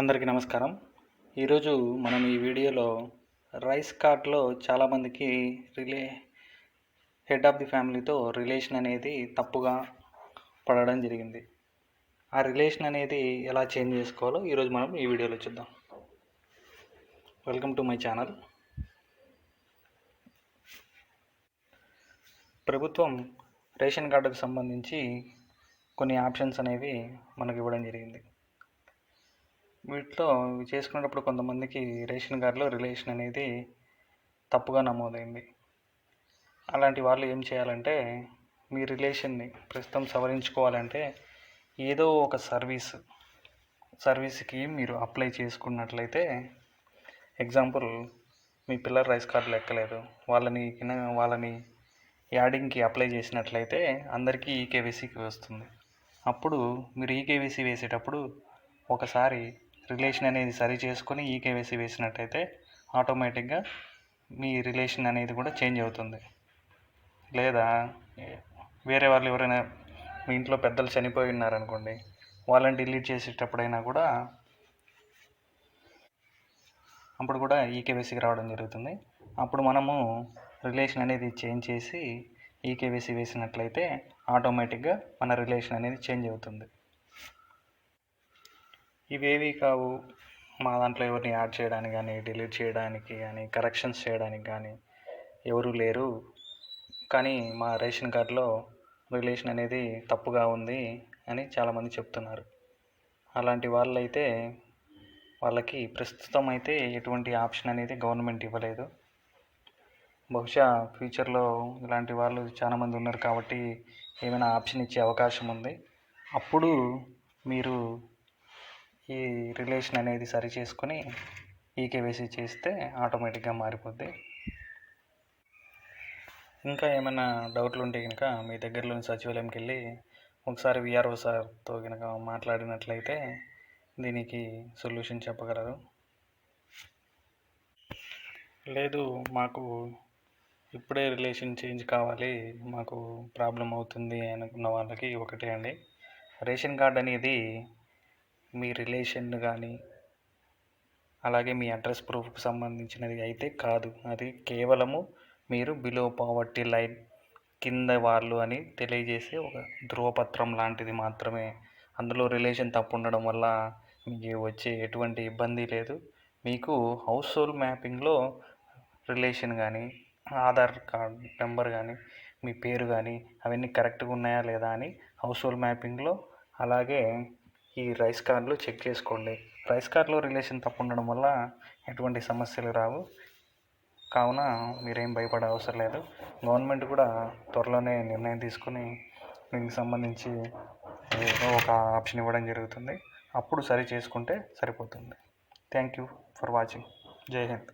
అందరికీ నమస్కారం. ఈరోజు మనం ఈ వీడియోలో రైస్ కార్ట్లో చాలామందికి రిలే హెడ్ ఆఫ్ ది ఫ్యామిలీతో రిలేషన్ అనేది తప్పుగా పడడం జరిగింది. ఆ రిలేషన్ అనేది ఎలా చేంజ్ చేసుకోవాలో ఈరోజు మనం ఈ వీడియోలో చూద్దాం. Welcome to my channel. ప్రభుత్వం రేషన్ కార్డుకు సంబంధించి కొన్ని ఆప్షన్స్ అనేవి మనకు ఇవ్వడం జరిగింది. వీటిలో చేసుకునేటప్పుడు కొంతమందికి రేషన్ కార్డులో రిలేషన్ అనేది తప్పుగా నమోదైంది. అలాంటి వాళ్ళు ఏం చేయాలంటే మీ రిలేషన్ని ప్రస్తుతం సవరించుకోవాలంటే ఏదో ఒక సర్వీస్ సర్వీస్కి మీరు అప్లై చేసుకున్నట్లయితే ఎగ్జాంపుల్ మీ పిల్లల రైస్ కార్డు లెక్కలేదు వాళ్ళని వాళ్ళని యాడింగ్కి అప్లై చేసినట్లయితే అందరికీ ఈకేవీసీకి వస్తుంది. అప్పుడు మీరు ఈకేవీసీ వేసేటప్పుడు ఒకసారి రిలేషన్ అనేది సరి చేసుకొని ఈకేవైసీ వేసినట్టయితే ఆటోమేటిక్గా మీ రిలేషన్ అనేది కూడా చేంజ్ అవుతుంది. లేదా వేరే వాళ్ళు ఎవరైనా మీ ఇంట్లో పెద్దలు చనిపోయి ఉన్నారనుకోండి వాళ్ళని డిలీట్ చేసేటప్పుడైనా కూడా అప్పుడు కూడా ఈకేవైసీకి రావడం జరుగుతుంది. అప్పుడు మనము రిలేషన్ అనేది చేంజ్ చేసి ఈకేవైసీ వేసినట్లయితే ఆటోమేటిక్గా మన రిలేషన్ అనేది చేంజ్ అవుతుంది. ఇవేవి కావు. మా దాంట్లో ఎవరిని యాడ్ చేయడానికి కానీ డిలీట్ చేయడానికి కానీ కరెక్షన్స్ చేయడానికి కానీ ఎవరు లేరు. కానీ మా రేషన్ కార్డులో రిలేషన్ అనేది తప్పుగా ఉంది అని చాలామంది చెప్తున్నారు. అలాంటి వాళ్ళైతే వాళ్ళకి ప్రస్తుతం అయితే ఎటువంటి ఆప్షన్ అనేది గవర్నమెంట్ ఇవ్వలేదు. బహుశా ఫ్యూచర్లో ఇలాంటి వాళ్ళు చాలామంది ఉన్నారు కాబట్టి ఏమైనా ఆప్షన్ ఇచ్చే అవకాశం ఉంది. అప్పుడు మీరు ఈ రిలేషన్ అనేది సరి చేసుకొని ఈకేవైసీ చేస్తే ఆటోమేటిక్గా మారిపోద్ది. ఇంకా ఏమైనా డౌట్లు ఉంటే కనుక మీ దగ్గరలోని సచివాలయంకి వెళ్ళి ఒకసారి విఆర్ఓ సార్తో కనుక మాట్లాడినట్లయితే దీనికి సొల్యూషన్ చెప్పగలరు? లేదు మాకు ఇప్పుడే రిలేషన్ చేంజ్ కావాలి మాకు ప్రాబ్లం అవుతుంది అనుకున్న వాళ్ళకి ఒకటే అండి. రేషన్ కార్డ్ అనేది మీ రిలేషన్ కానీ అలాగే మీ అడ్రస్ ప్రూఫ్కి సంబంధించినది అయితే కాదు. అది కేవలము మీరు బిలో పావర్టీ లైన్ కింద వాళ్ళు అని తెలియజేసే ఒక ధృవపత్రం లాంటిది మాత్రమే. అందులో రిలేషన్ తప్పు ఉండడం వల్ల మీకు వచ్చే ఎటువంటి ఇబ్బంది లేదు. మీకు హౌస్ హోల్డ్ మ్యాపింగ్లో రిలేషన్ కానీ ఆధార్ కార్డ్ నెంబర్ కానీ మీ పేరు కానీ అవన్నీ కరెక్ట్గా ఉన్నాయా లేదా అని హౌస్ హోల్డ్ మ్యాపింగ్లో అలాగే ఈ రైస్ కార్డులు చెక్ చేసుకోండి. రైస్ కార్డులో రిలేషన్ తప్పు ఉండడం వల్ల ఎటువంటి సమస్యలు రావు. కావున మీరేం భయపడే అవసరం లేదు. గవర్నమెంట్ కూడా త్వరలోనే నిర్ణయం తీసుకుని దీనికి సంబంధించి ఏదో ఒక ఆప్షన్ ఇవ్వడం జరుగుతుంది. అప్పుడు సరి చేసుకుంటే సరిపోతుంది. Thank you for watching. Jai Hind.